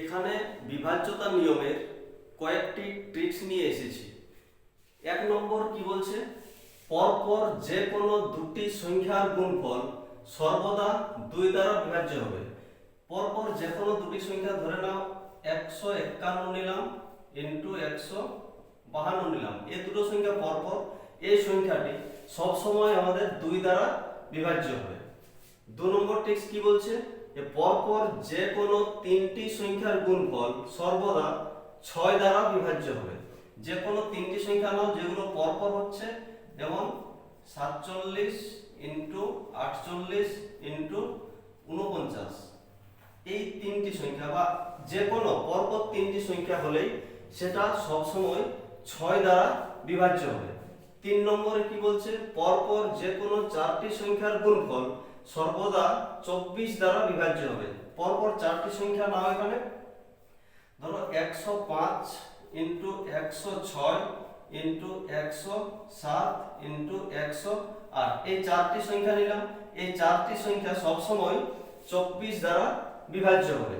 এখানে বিভাজ্যতা নিয়মের কয়েকটি ট্রিক্স নিয়ে এসেছি। এক নম্বর কি বলছে? পরপর যে কোনো দুটি সংখ্যার গুণফল সর্বদা দুই দ্বারা বিভাজ্য হবে। পরপর যে কোনো দুটি সংখ্যা ধরে নাও, একশো একান্ন নিলাম ইন্টু একশো বাহান্ন নিলাম। এই দুটো সংখ্যা পরপর, এই সংখ্যাটি সবসময় আমাদের দুই দ্বারা বিভাজ্য হবে। দু নম্বর টেক্স কি বলছে? পরপর যে কোনো তিনটি সংখ্যার গুণফল সর্বদা ছয় দ্বারা বিভাজ্য হবে। যে কোনো তিনটি সংখ্যা নাও যেগুলো পরপর হচ্ছে, যেমন সাতচল্লিশ ইন্টু আটচল্লিশ ইন্টু উনপঞ্চাশ এই তিনটি সংখ্যা বা যে কোনো পরপর তিনটি সংখ্যা হলেই সেটা সবসময় ছয় দ্বারা বিভাজ্য হবে। তিন নম্বরে কি বলছে? পরপর যে কোনো চারটি সংখ্যার গুণফল সর্বদা চব্বিশ দ্বারা বিভাজ্য হবে। পরপর চারটি সংখ্যা নাও এখানে। ধরো একশো পাঁচ ইন্টু একশো ছয় ইন্টু একশো সাত ইন্টু একশো আট। এই চারটি সংখ্যা নিলাম। এই চারটি সংখ্যা সবসময় চব্বিশ দ্বারা বিভাজ্য হবে।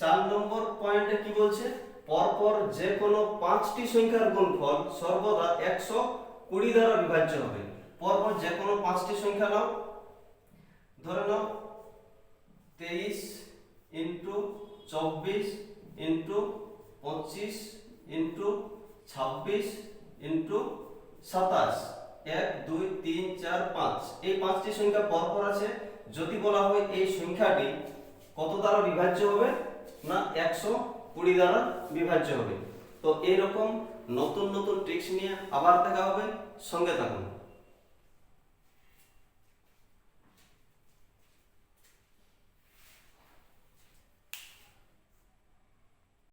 চার নম্বর পয়েন্টে কি বলছে? পরপর যে কোনো পাঁচটি সংখ্যার গুণফল সর্বদা একশো কুড়ি দ্বারা বিভাজ্য হবে। পরপর যে কোনো পাঁচটি সংখ্যা নাও। ধরে নাও, তেইশ ইন্টু চব্বিশ ইন্টু পঁচিশ ইন্টু ছাব্বিশ ইন্টু সাতাশ। এক, দুই, তিন, চার, পাঁচ। এই পাঁচটি সংখ্যা পরপর আছে। যদি বলা হয় এই সংখ্যাটি কত দ্বারা বিভাজ্য হবে না একশো কুড়ি দ্বারা বিভাজ্য হবে? তো এইরকম নতুন নতুন ট্রিক্স নিয়ে আবার দেখা হবে। সঙ্গে থাকুন।